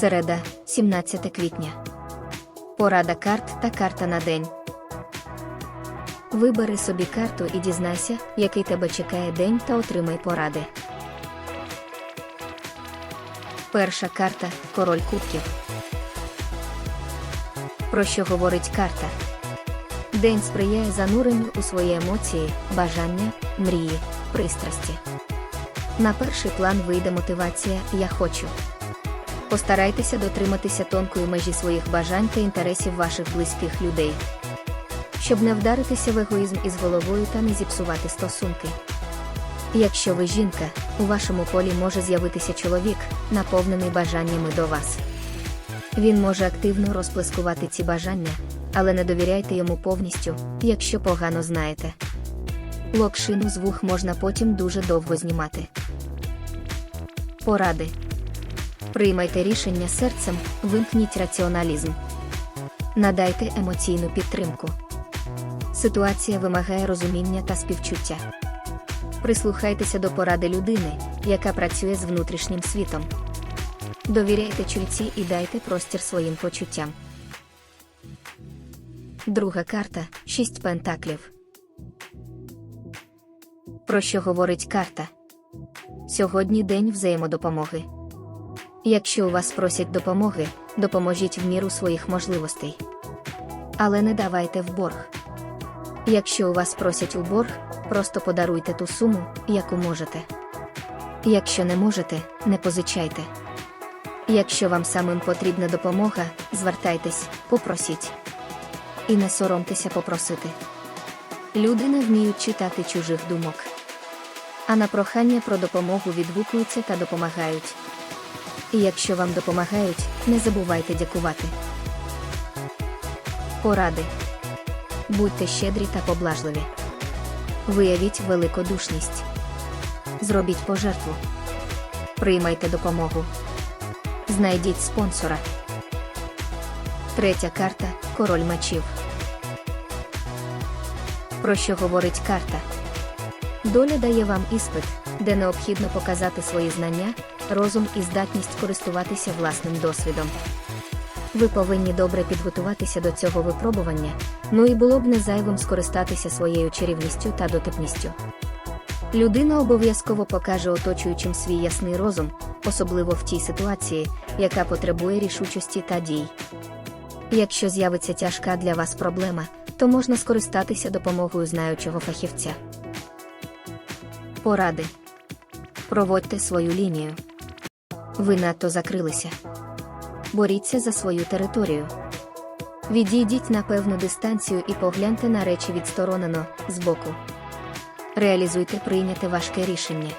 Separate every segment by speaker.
Speaker 1: Середа, 17 квітня. Порада карт та карта на день. Вибери собі карту і дізнайся, який тебе чекає день та отримай поради. Перша карта Король Кубків. Про що говорить карта? День сприяє зануренню у свої емоції, бажання, мрії, пристрасті. На перший план вийде мотивація Я хочу. Постарайтеся дотриматися тонкої межі своїх бажань та інтересів ваших близьких людей, щоб не вдаритися в егоїзм із головою та не зіпсувати стосунки. Якщо ви жінка, у вашому полі може з'явитися чоловік, наповнений бажаннями до вас. Він може активно розплескувати ці бажання, але не довіряйте йому повністю, якщо погано знаєте. Локшину з вух можна потім дуже довго знімати. Поради. Приймайте рішення серцем, вимкніть раціоналізм. Надайте емоційну підтримку. Ситуація вимагає розуміння та співчуття. Прислухайтеся до поради людини, яка працює з внутрішнім світом. Довіряйте чуйці і дайте простір своїм почуттям. Друга карта шість пентаклів. Про що говорить карта? Сьогодні день взаємодопомоги. Якщо у вас просять допомоги, допоможіть в міру своїх можливостей. Але не давайте в борг. Якщо у вас просять у борг, просто подаруйте ту суму, яку можете. Якщо не можете, не позичайте. Якщо вам самим потрібна допомога, звертайтесь, попросіть. І не соромтеся попросити. Люди не вміють читати чужих думок. А на прохання про допомогу відгукуються та допомагають. І якщо вам допомагають, не забувайте дякувати. Поради. Будьте щедрі та поблажливі. Виявіть великодушність. Зробіть пожертву. Приймайте допомогу. Знайдіть спонсора. Третя карта Король мечів. Про що говорить карта? Доля дає вам іспит, де необхідно показати свої знання, розум і здатність користуватися власним досвідом. Ви повинні добре підготуватися до цього випробування, ну і було б не зайвим скористатися своєю чарівністю та дотепністю. Людина обов'язково покаже оточуючим свій ясний розум, особливо в тій ситуації, яка потребує рішучості та дій. Якщо з'явиться тяжка для вас проблема, то можна скористатися допомогою знаючого фахівця. Поради. Проводьте свою лінію. Ви надто закрилися. Боріться за свою територію. Відійдіть на певну дистанцію і погляньте на речі відсторонено збоку. Реалізуйте прийняте важке рішення.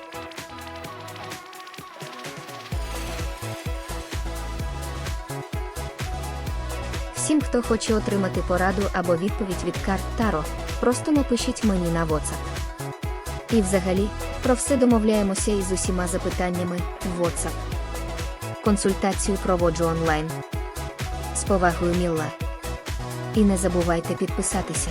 Speaker 1: Всім, хто хоче отримати пораду або відповідь від карт Таро, просто напишіть мені на WhatsApp. І взагалі, про все домовляємося із усіма запитаннями в WhatsApp. Консультацію проводжу онлайн. З повагою Мілла. І не забувайте підписатися.